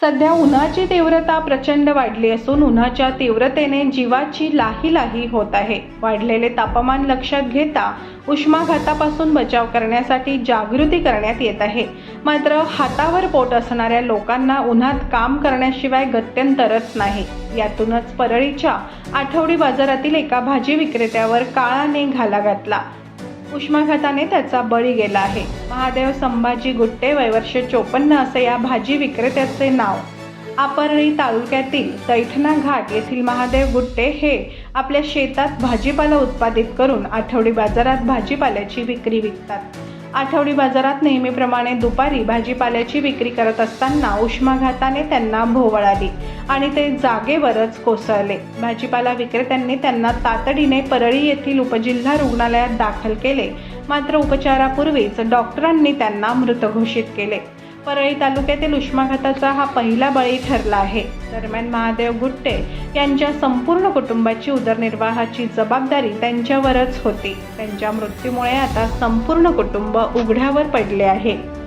सध्या उन्हाची तीव्रता प्रचंड वाढली असून उन्हाच्या तीव्रतेने जीवाची लाही लाही होत आहे. वाढलेले तापमान लक्षात घेता उष्माघातापासून बचाव करण्यासाठी जागृती करण्यात येत आहे. मात्र हातावर पोट असणाऱ्या लोकांना उन्हात काम करण्याशिवाय गत्यंतरच नाही. यातूनच परळीच्या आठवडी बाजारातील एका भाजी विक्रेत्यावर काळाने घाला घातला. उष्माघाताने त्याचा बळी गेला आहे. महादेव संभाजी गुट्टे वयवर्ष चोपन्न असे या भाजी विक्रेत्याचे नाव. आपर्णी तालुक्यातील दैठणा घाट येथील महादेव गुट्टे हे आपल्या शेतात भाजीपाला उत्पादित करून आठवडी बाजारात भाजीपाल्याची विक्री विकतात. आठवडी बाजारात नेहमीप्रमाणे दुपारी भाजीपाल्याची विक्री करत असताना उष्माघाताने त्यांना भोवळ आली आणि ते जागेवरच कोसळले. भाजीपाला विक्रेत्यांनी त्यांना तातडीने परळी येथील उपजिल्हा रुग्णालयात दाखल केले. मात्र उपचारापूर्वीच डॉक्टरांनी त्यांना मृत घोषित केले. परळी तालुक्यातील उष्माघाताचा हा पहिला बळी ठरला आहे. दरम्यान महादेव गुट्टे यांच्या संपूर्ण कुटुंबाची उदरनिर्वाहाची जबाबदारी त्यांच्यावरच होती. त्यांच्या मृत्यूमुळे आता संपूर्ण कुटुंब उघड्यावर पडले आहे.